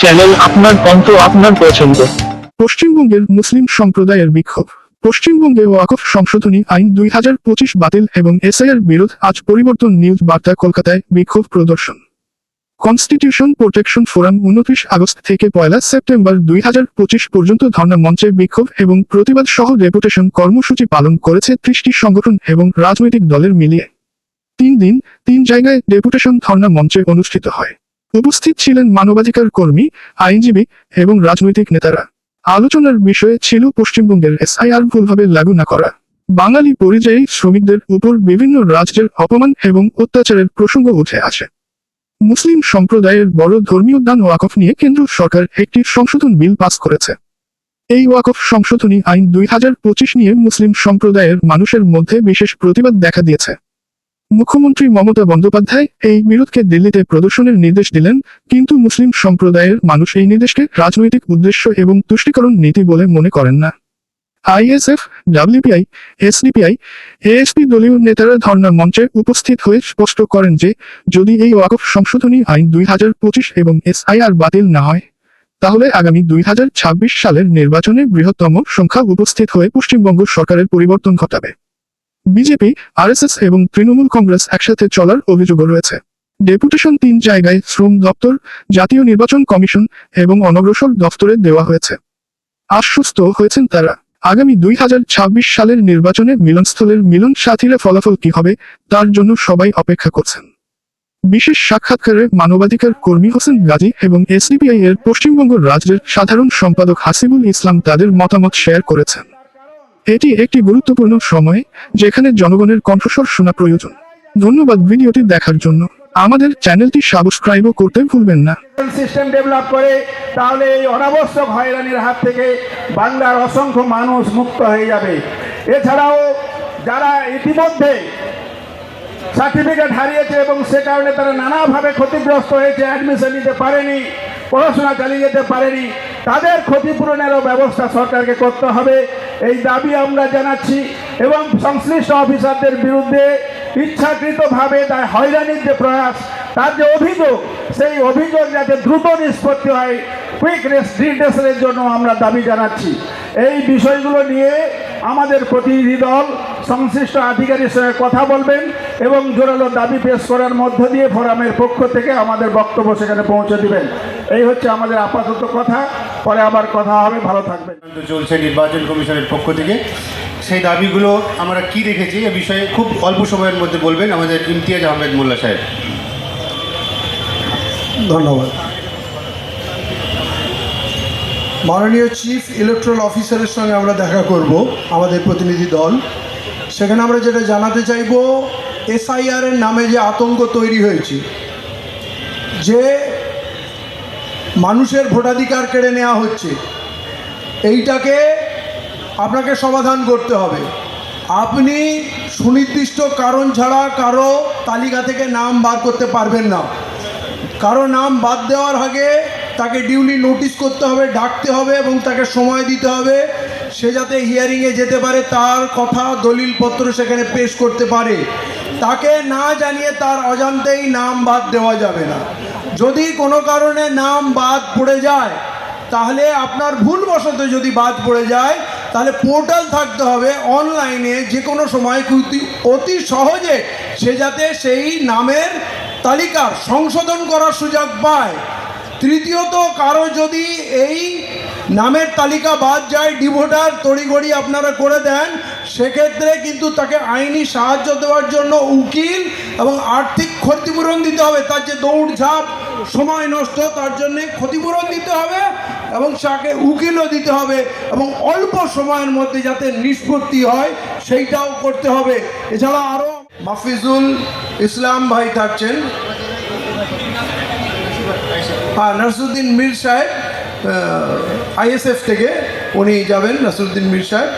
Channel আপনার আপনার পশ্চিমবঙ্গের মুসলিম সম্প্রদায়ের বিক্ষোভ। পশ্চিমবঙ্গে ওয়াকফ সংশোধনী আইন দুই হাজার পঁচিশ বাতিল এবং এসআইআর বিরোধ আজ পরিবর্তন নিউজ বার্তা কলকাতায় বিক্ষোভ প্রদর্শন। কনস্টিটিউশন প্রোটেকশন ফোরাম উনত্রিশ আগস্ট থেকে পয়লা সেপ্টেম্বর দুই হাজার পঁচিশ পর্যন্ত ধর্ণা মঞ্চে বিক্ষোভ এবং প্রতিবাদ সহ ডেপুটেশন কর্মসূচি পালন করেছে ত্রিশটি সংগঠন এবং রাজনৈতিক দলের মিলিয়ে। তিন দিন, তিন জায়গায় ডেপুটেশন ধর্ণা মঞ্চে অনুষ্ঠিত হয়। উপস্থিত ছিলেন মানবাধিকার কর্মী, আইনজীবী এবং রাজনৈতিক নেতারা। আলোচনার বিষয়ে ছিল পশ্চিমবঙ্গের এসআইআর ভুলভাবে লাগু না করা। বাঙালি পরিযায়ী শ্রমিকদের উপর বিভিন্ন রাজ্যের অপমান এবং অত্যাচারের প্রসঙ্গ উঠে আসে। মুসলিম সম্প্রদায়ের বড় ধর্মীয় দান ওয়াকফ নিয়ে কেন্দ্র সরকার একটি সংশোধন বিল পাস করেছে। এই ওয়াকফ সংশোধনী আইন দুই হাজার পঁচিশ নিয়ে মুসলিম সম্প্রদায়ের মানুষের মধ্যে বিশেষ প্রতিবাদ দেখা দিয়েছে। মুখ্যমন্ত্রী মমতা বন্দ্যোপাধ্যায় এই বিরোধকে দিল্লিতে প্রদর্শনের নির্দেশ দিলেন, কিন্তু মুসলিম সম্প্রদায়ের মানুষ এই নির্দেশকে রাজনৈতিক উদ্দেশ্য এবং তুষ্টিকরণ নীতি বলে মনে করেন না। আইএসএফ, ডাব্লিউপিআই, এসডিপিআই, এএসপি দলীয় নেতারা ধর্ণা মঞ্চে উপস্থিত হয়ে স্পষ্ট করেন যে, যদি এই ওয়াকফ সংশোধনী আইন দুই হাজার পঁচিশ এবং এসআইআর বাতিল না হয়, তাহলে আগামী দুই হাজার ছাব্বিশ সালের নির্বাচনে বৃহত্তম সংখ্যা উপস্থিত হয়ে পশ্চিমবঙ্গ সরকারের পরিবর্তন ঘটাবে। বিজেপি, আরএসএস এবং তৃণমূল কংগ্রেস একসাথে চলার অভিযোগও রয়েছে। ডেপুটেশন তিন জায়গায় শ্রম দপ্তর, জাতীয় নির্বাচন কমিশন এবং অনগ্রসর দফতরে দেওয়া হয়েছে। আশ্বস্ত হয়েছেন তারা। আগামী দুই হাজার ছাব্বিশ সালের নির্বাচনে মিলনস্থলের মিলন সাথীরা ফলাফল কি হবে, তার জন্য সবাই অপেক্ষা করছেন। বিশেষ সাক্ষাৎকারে মানবাধিকার কর্মী হোসেন গাজী এবং এসডিপিআই এর পশ্চিমবঙ্গ রাজ্যের সাধারণ সম্পাদক হাসিবুল ইসলাম তাদের মতামত শেয়ার করেছেন। এটি একটি গুরুত্বপূর্ণ সময় যেখানে জনগণের কণ্ঠস্বর শোনা প্রয়োজন। ধন্যবাদ ভিডিওটি দেখার জন্য। আমাদের চ্যানেলটি সাবস্ক্রাইবও করতে ভুলবেন না। সিস্টেম ডেভেলপ করে তাহলে এই অনাবশ্যক হয়রানির হাত থেকে বাংলার অসংখ্য মানুষ মুক্ত হয়ে যাবে। এছাড়াও যারা ইতিমধ্যে সার্টিফিকেট হারিয়েছে এবং সে কারণে তারা নানাভাবে ক্ষতিগ্রস্ত হয়েছে অ্যাডমিশন নিতে পারেনি, পড়াশোনা চালিয়ে যেতে পারেনি তাদের ক্ষতিপূরণেরও ব্যবস্থা সরকারকে করতে হবে। এই দাবি আমরা জানাচ্ছি এবং সংশ্লিষ্ট অফিসারদের বিরুদ্ধে ইচ্ছাকৃতভাবে তার হয়রানির যে প্রয়াস, তার যে অভিযোগ, সেই অভিযোগ যাতে দ্রুত নিষ্পত্তি হয় কুইক রিডেশনের জন্য আমরা দাবি জানাচ্ছি। এই বিষয়গুলো নিয়ে আমাদের প্রতিনিধি দল সংশ্লিষ্ট আধিকারিকের সঙ্গে কথা বলবেন এবং জোরালো দাবি পেশ করার মধ্য দিয়ে ফোরামের পক্ষ থেকে আমাদের বক্তব্য সেখানে পৌঁছে দিবেন। এই হচ্ছে আমাদের আপাতত কথা। পরে আবার কথা হবে। ভালো থাকবেন। চলছে নির্বাচন কমিশনের পক্ষ থেকে। সেই দাবিগুলো আমরা কি রেখেছি এ বিষয়ে খুব অল্প সময়ের মধ্যে বলবেন আমাদের ইমতিয়াজ আহমেদ মোল্লা সাহেব। ধন্যবাদ। মাননীয় চিফ ইলেকট্রাল অফিসারের সঙ্গে আমরা দেখা করব আমাদের প্রতিনিধি দল। সেখানে আমরা যেটা জানাতে চাইব এসআইআর এর নামে যে আতঙ্ক তৈরি হয়েছে, যে মানুষের ভোটাধিকার কেড়ে নেওয়া হচ্ছে, এইটাকে আপনাকে সমাধান করতে হবে। আপনি সুনির্দিষ্ট কারণ ছাড়া কারও তালিকা থেকে নাম বার করতে পারবেন না। কারও নাম বাদ দেওয়ার আগে তাকে ডিউলি নোটিশ করতে হবে, ডাকতে হবে এবং তাকে সময় দিতে হবে। সে যাতে হিয়ারিংয়ে যেতে পারে, তার কথা দলিলপত্র সেখানে পেশ করতে পারে। তাকে না জানিয়ে তার অজান্তেই নাম বাদ দেওয়া যাবে না। যদি কোনো কারণে নাম বাদ পড়ে যায়, তাহলে আপনার ভুলবশত যদি বাদ পড়ে যায়, তাহলে পোর্টাল থাকতে হবে অনলাইনে যে কোনো সময় অতি সহজে সে যাতে সেই নামের তালিকা সংশোধন করার সুযোগ পায়। তৃতীয়ত, কারও যদি এই নামের তালিকা বাদ যায়, ডিভোটার তড়িঘড়ি আপনারা করে দেন। সেক্ষেত্রে কিন্তু তাকে আইনি সাহায্য দেওয়ার জন্য উকিল এবং আর্থিক ক্ষতিপূরণ দিতে হবে। তার যে দৌড়ঝাঁপ, সময় নষ্ট, তার জন্যে ক্ষতিপূরণ দিতে হবে এবং তাকে উকিলও দিতে হবে এবং অল্প সময়ের মধ্যে যাতে নিষ্পত্তি হয়, সেইটাও করতে হবে। এছাড়া আরও মাফিজুল ইসলাম ভাই থাকছেন। হ্যাঁ নাসরুদ্দিন মীর সাহেব। আইএসএফ থেকে উনি যাবেন, নাসরুদ্দিন মির সাহেব।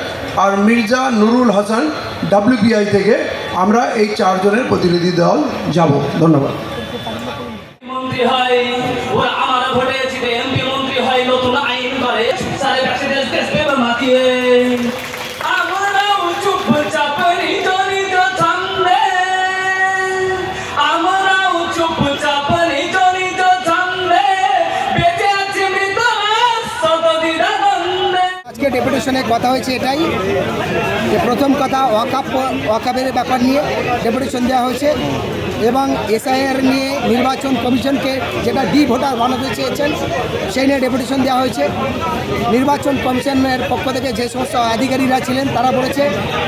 আর মির্জা নুরুল হাসান ডাব্লিউপিআই থেকে আমরা এই চারজনের প্রতিনিধি দল যাব। ধন্যবাদ। মন্ত্রী হয়। কথা হয়েছে এটাই যে প্রথম কথা ওয়াকাপ ওয়াকাপের ব্যাপার নিয়ে ডেপুটেশন দেওয়া হয়েছে। এবং এসআইআর নিয়ে নির্বাচন কমিশনকে যেটা ডি ভোটার বানাতে চেয়েছেন, সেই নিয়ে ডেপুটেশন দেওয়া হয়েছে। নির্বাচন কমিশনের পক্ষ থেকে যে সমস্ত আধিকারিকরা ছিলেন, তারা বলেছে,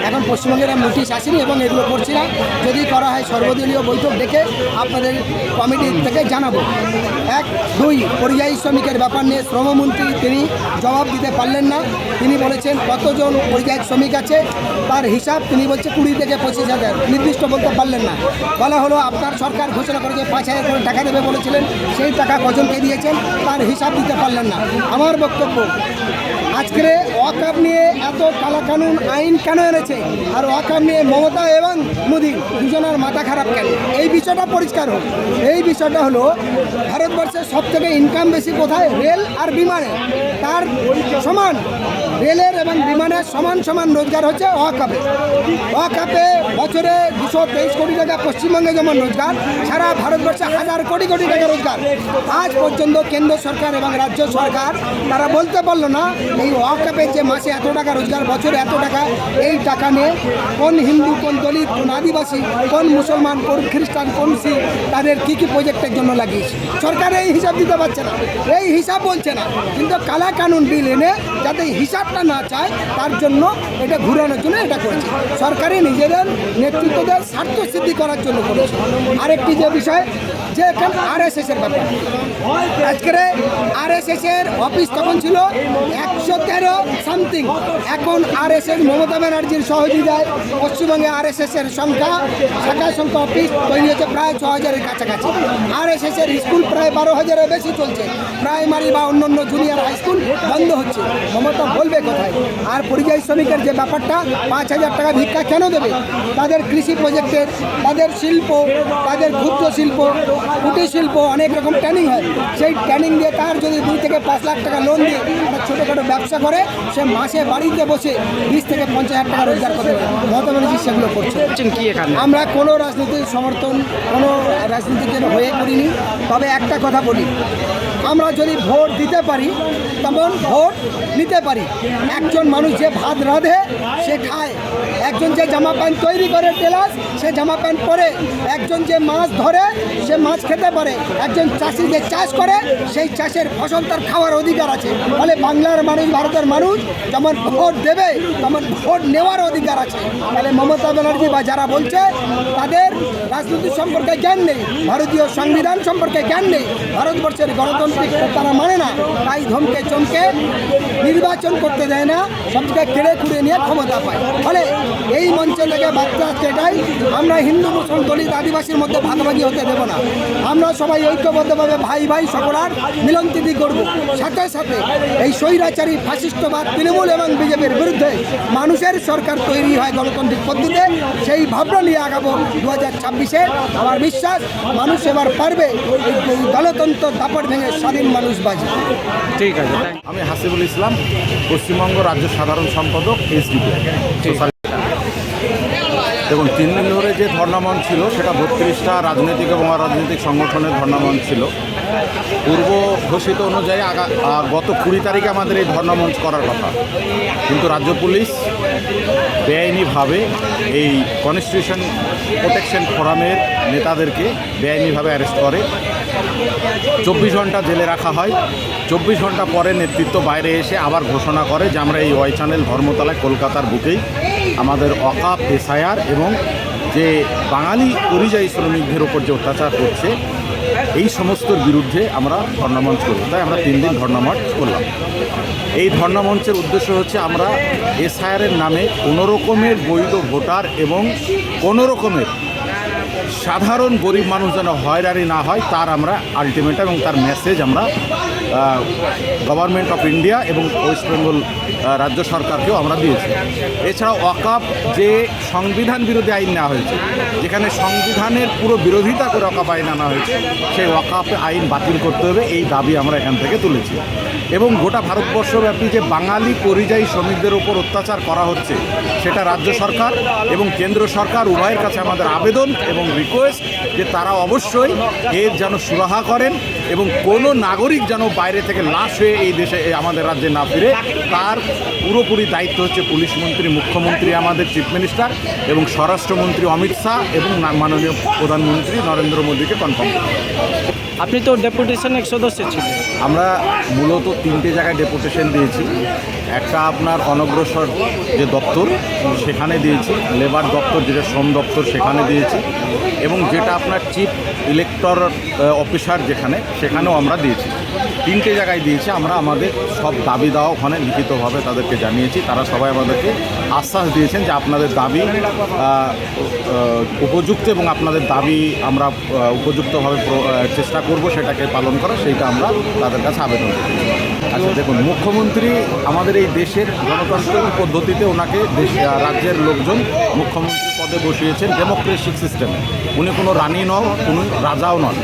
এখন পশ্চিমবঙ্গের নোটিশ আসেনি এবং এগুলো করছি না। যদি করা হয় সর্বদলীয় বৈঠক ডেকে আপনাদের কমিটি থেকে জানাব। এক, দুই, পরিযায়ী শ্রমিকের ব্যাপার নিয়ে শ্রমমন্ত্রী তিনি জবাব দিতে পারলেন না। তিনি বলেছেন, কতজন পরিযায়ী শ্রমিক আছে? তার হিসাব তিনি বলছে কুড়ি থেকে পঁচিশ হাজার। নির্দিষ্ট বলতে পারলেন না। বলা হলো আপনার সরকার ঘোষণা করেছে, পাঁচ হাজার করে টাকা দেবে বলেছিলেন, সেই টাকা কজনকে দিয়েছেন, তার হিসাব দিতে পারলেন না। আমার বক্তব্য, আজকে ওয়াকাপ নিয়ে এত কালাকানুন আইন কেন এনেছে? আর ওয়াকাপ নিয়ে মমতা এবং মোদী দুজনের মাথা খারাপ কেন? এই বিষয়টা পরিষ্কার হোক। এই বিষয়টা হলো, ভারতবর্ষের সব থেকে ইনকাম বেশি কোথায়? রেল আর বিমানে। তার সমান রেলের এবং বিমানের সমান সমান রোজগার হচ্ছে ওয়াকাপে ওয়াকাপে বছরে দুশো তেইশ কোটি টাকা পশ্চিমবঙ্গে যেমন রোজগার, সারা ভারতবর্ষে হাজার কোটি কোটি টাকা রোজগার। আজ পর্যন্ত কেন্দ্র সরকার এবং রাজ্য সরকার, তারা বলতে পারল না এই ওয়াকাপে যে মাসে এত টাকা রোজগার, বছরে এত টাকা, এই টাকা নিয়ে কোন হিন্দু, কোন দলিত, কোন আদিবাসী, কোন মুসলমান, কোন খ্রিস্টান, কোন শিখ, তাদের কী কী প্রজেক্টের জন্য লাগিয়েছে। সরকার এই হিসাব দিতে পারছে না। এই হিসাব বলছে না। কিন্তু কালা কানুন বিল এনে যাতে হিসাবটা না চায়, তার জন্য এটা ঘুরানোর জন্য এটা করেছে। সরকারি নিজেদের নেতৃত্বদের স্বার্থ সিদ্ধি করার জন্য করেছে। আরেকটি যে বিষয়, যে এখন আর এস এর ব্যাপার। আজকের আর এস এর অফিস তখন ছিল একশো তেরো সামথিং এখন আর এস এস মমতা ব্যানার্জির সহযোগিতায় পশ্চিমবঙ্গে আর এস এর সংখ্যা, শাখা সংখ্যা অফিস তৈরি হয়েছে প্রায় ছ হাজারের কাছাকাছি। আর এস এর স্কুল প্রায় বারো হাজারের বেশি চলছে। প্রাইমারি বা অন্যান্য জুনিয়র হাই স্কুল বন্ধ হচ্ছে। মমতা বলবে কোথায়? আর পরিযায়ী শ্রমিকের যে ব্যাপারটা পাঁচ হাজার টাকা ভিক্ষা কেন দেবে? তাদের কৃষি প্রজেক্টের তাদের শিল্প তাদের ক্ষুদ্র শিল্প কুটির শিল্প অনেক রকম ট্রেনিং হয়। সেই ট্রেনিং দিয়ে তার যদি দুই থেকে পাঁচ লাখ টাকা লোন দিয়ে একটা ছোটোখাটো ব্যবসা করে সে মাসে বাড়িতে বসে বিশ থেকে পঞ্চাশ হাজার টাকা রোজগার করতে পারে। মমতা ব্যানার্জি সেগুলো করছে। আমরা কোনো রাজনীতির সমর্থন কোনো রাজনীতিকের হয়ে করিনি। তবে একটা কথা বলি আমরা যদি ভোট দিতে পারি তখন ভোট নিতে পারি। একজন মানুষ যে ভাত রাঁধে, সে খায়। একজন যে জামা প্যান্ট তৈরি করে টেলাস সে জামা প্যান্ট পরে একজন যে মাছ ধরে, সে মাছ খেতে পারে। একজন চাষি যে চাষ করে, সেই চাষের ফসল তার খাওয়ার অধিকার আছে। ফলে বাংলার মানুষ, ভারতের মানুষ যেমন ভোট দেবে, তেমন ভোট নেওয়ার অধিকার আছে। তাহলে মমতা ব্যানার্জি বা যারা বলছে, তাদের রাজনীতি সম্পর্কে জ্ঞান নেই, ভারতীয় সংবিধান সম্পর্কে জ্ঞান নেই। ভারতবর্ষের গণতান্ত্রিক তারা মানে না, তাই ধমকে চমকে নির্বাচন করতে দেয় না, সবকে কেড়ে কুড়ে নিয়ে ক্ষমতা পায়। ফলে এই মঞ্চ থেকে বার্তা আসছে এটাই আমরা হিন্দু মুসলিম দলিত আদিবাসীর মধ্যে ভাগাভাগি হতে দেব না। আমরা সবাই ঐক্যবদ্ধভাবে ভাই ভাই সকলার মিলনতিথি করব। সাথে সাথে এই স্বৈরাচারী ফাশিষ্টবাদ তৃণমূল এবং বিজেপির বিরুদ্ধে মানুষের সরকার তৈরি হয় গণতান্ত্রিক পদ্ধতিতে। সেই ভাবনা নিয়ে আগাবো দু হাজার ছাব্বিশে। আমার বিশ্বাস মানুষ এবার পারবে এই এই গণতন্ত্র দাপট ভেঙে স্বাধীন মানুষ বাজে ঠিক আছে আমি হাসিবুল ইসলাম পশ্চিমবঙ্গ রাজ্য সাধারণ সম্পাদক এসডিপি। দেখুন তিন দিন ধরে যে ধর্ণামঞ্চ ছিল, সেটা বত্রিশটা রাজনৈতিক এবং অরাজনৈতিক সংগঠনের ধর্ণামঞ্চ ছিল। পূর্ব ঘোষিত অনুযায়ী আগা গত কুড়ি তারিখে আমাদের এই ধর্ণামঞ্চ করার কথা। কিন্তু রাজ্য পুলিশ বেআইনিভাবে এই কনস্টিটিউশন প্রোটেকশন ফোরামের নেতাদেরকে বেআইনিভাবে অ্যারেস্ট করে। চব্বিশ ঘণ্টা জেলে রাখা হয়। চব্বিশ ঘণ্টা পরে নেতৃত্ব বাইরে এসে আবার ঘোষণা করে যে আমরা এই ওয়াই চ্যানেল ধর্মতলায়, কলকাতার বুকেই আমাদের অকাপ এসআইআর এবং যে বাঙালি পরিযায়ী শ্রমিকদের ওপর যে অত্যাচার করছে এই সমস্তর বিরুদ্ধে আমরা ধর্ণামঞ্চ করব। তাই আমরা তিন দিন ধর্ণামঞ্চ করলাম। এই ধর্ণামঞ্চের উদ্দেশ্য হচ্ছে আমরা এসআইআরের নামে কোনো রকমের বৈধ ভোটার এবং কোনো রকমের সাধারণ গরিব মানুষ যেন হয়রানি না হয়, তার আমরা আলটিমেটাম এবং তার মেসেজ আমরা গভর্নমেন্ট অফ ইন্ডিয়া এবং ওয়েস্ট বেঙ্গল রাজ্য সরকারকেও আমরা দিয়েছি। এছাড়া ওয়াকাপ যে সংবিধান বিরোধী আইন নেওয়া হয়েছে, যেখানে সংবিধানের পুরো বিরোধিতা করে ওয়াকাপ আইন আনা হয়েছে, সেই ওয়াকাপ আইন বাতিল করতে হবে, এই দাবি আমরা এখান থেকে তুলেছি। এবং গোটা ভারতবর্ষব্যাপী যে বাঙালি পরিযায়ী শ্রমিকদের ওপর অত্যাচার করা হচ্ছে, সেটা রাজ্য সরকার এবং কেন্দ্র সরকার উভয়ের কাছে আমাদের আবেদন এবং রিকোয়েস্ট যে তারা অবশ্যই এর যেন সুরাহা করেন। এবং কোনো নাগরিক যেন বাইরে থেকে লাশ হয়ে এই দেশে আমাদের রাজ্যে না ফিরে তার পুরোপুরি দায়িত্ব হচ্ছে পুলিশ মন্ত্রী মুখ্যমন্ত্রী আমাদের চিফ মিনিস্টার এবং স্বরাষ্ট্রমন্ত্রী অমিত শাহ এবং মাননীয় প্রধানমন্ত্রী নরেন্দ্র মোদীকে কনফার্ম আপনি তো ডেপুটেশনের সদস্য ছিলেন। আমরা মূলত তিনটে জায়গায় ডেপুটেশন দিয়েছি। একটা আপনার অনগ্রসর যে দপ্তর সেখানে দিয়েছি। লেবার দপ্তর যেটা শ্রম দপ্তর সেখানে দিয়েছি। এবং যেটা আপনার চিফ ইলেক্টর অফিসার যেখানে সেখানেও আমরা দিয়েছি। তিনটে জায়গায় দিয়েছি, আমরা আমাদের সব দাবি দেওয়া ওখানে লিখিতভাবে তাদেরকে জানিয়েছি। তারা সবাই আমাদেরকে আশ্বাস দিয়েছেন যে আপনাদের দাবি উপযুক্ত এবং আপনাদের দাবি আমরা উপযুক্তভাবে চেষ্টা করব সেটাকে পালন করা, সেইটা আমরা তাদের কাছে আবেদন করি আচ্ছা দেখুন, মুখ্যমন্ত্রী আমাদের এই দেশের গণতান্ত্রিক পদ্ধতিতে ওনাকে দেশ রাজ্যের লোকজন মুখ্যমন্ত্রী পদে বসিয়েছেন, ডেমোক্রেটিক সিস্টেমে। উনি কোনো রানী নন উনি রাজাও নন।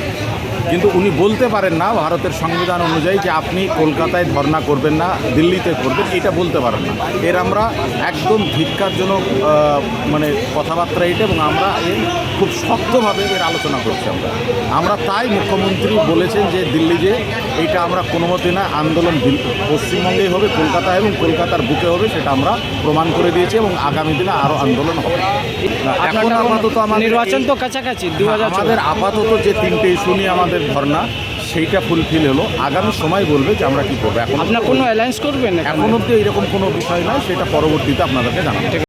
কিন্তু উনি বলতে পারেন না ভারতের সংবিধান অনুযায়ী যে আপনি কলকাতায় ধর্ণা করবেন না দিল্লিতে করবেন এটা বলতে পারেন না। এর আমরা একদম ধিক্কারজনক মানে কথাবার্তা এটা এবং আমরা এর খুব শক্তভাবে এর আলোচনা করছি আমরা। আমরা তাই মুখ্যমন্ত্রী বলেছেন যে দিল্লি যে এইটা আমরা কোনো মতে না আন্দোলন দিল- পশ্চিমবঙ্গেই হবে কলকাতা এবং কলকাতার বুকে হবে সেটা আমরা প্রমাণ করে দিয়েছি এবং আগামী দিনে আরও আন্দোলন হবে। এখন আপাতত আমাদের নির্বাচন তো কাছাকাছি দু হাজার আমাদের আপাতত যে তিনটে ইস্যু নিয়ে আমাদের ধর্না সেইটা ফুলফিল হলো। আগামী সময় বলবে যে আমরা কী করব। এখন আপনার কোনো অ্যালায়েন্স করবেন এখন? অব্দি এরকম কোনো বিষয় নয় সেটা পরবর্তীতে আপনাদেরকে জানাব।